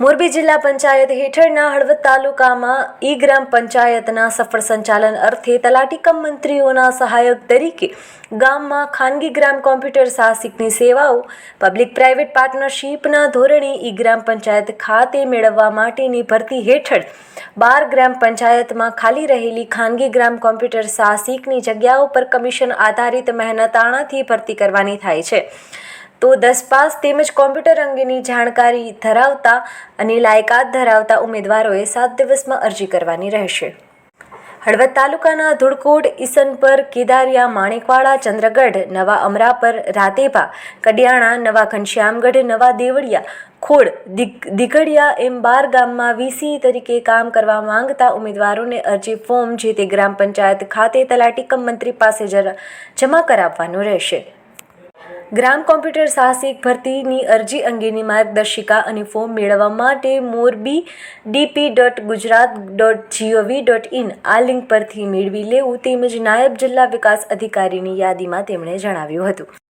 મોરબી જિલ્લા પંચાયત હેઠળના હળવદ તાલુકામાં ઈ ગ્રામ પંચાયતના સફળ સંચાલન અર્થે તલાટી કમ મંત્રીઓના સહાયક તરીકે ગામમાં ખાનગી ગ્રામ કોમ્પ્યુટર સાહસિકની સેવાઓ, પબ્લિક પ્રાઇવેટ પાર્ટનરશીપના ધોરણે ઈ ગ્રામ પંચાયત ખાતે મેળવવા માટેની ભરતી હેઠળ બાર ગ્રામ પંચાયતમાં ખાલી રહેલી ખાનગી ગ્રામ કોમ્પ્યુટર સાહસિકની જગ્યાઓ પર કમિશન આધારિત મહેનતાણાથી ભરતી કરવાની થાય છે. તો દસ પાસ તેમજ કોમ્પ્યુટર અંગેની જાણકારી ધરાવતા અને લાયકાત ધરાવતા ઉમેદવારોએ સાત દિવસમાં અરજી કરવાની રહેશે. હળવદ તાલુકાના ધુડકોટ ઈસનપર, કેદારિયા, માણેકવાડા, ચંદ્રગઢ, નવા અમરાપર, રાતેભા, કડિયાણા, નવા ઘનશ્યામગઢ, નવા દેવળિયા, ખોડ, દિગ, દિગડિયા એમ બાર ગામમાં વીસી તરીકે કામ કરવા માંગતા ઉમેદવારોને અરજી ફોર્મ જે તે ગ્રામ પંચાયત ખાતે તલાટી કમ મંત્રી પાસે જમા કરાવવાનું રહેશે. ગ્રામ કોમ્પ્યુટર સાહસિક ભરતીની અરજી અંગેની માર્ગદર્શિકા અને ફોર્મ મેળવવા માટે Morbi DP dot Gujarat dot GOV dot in આ લિંક પરથી મેળવી લેવું તેમજ નાયબ જિલ્લા વિકાસ અધિકારીની યાદીમાં તેમણે જણાવ્યું હતું.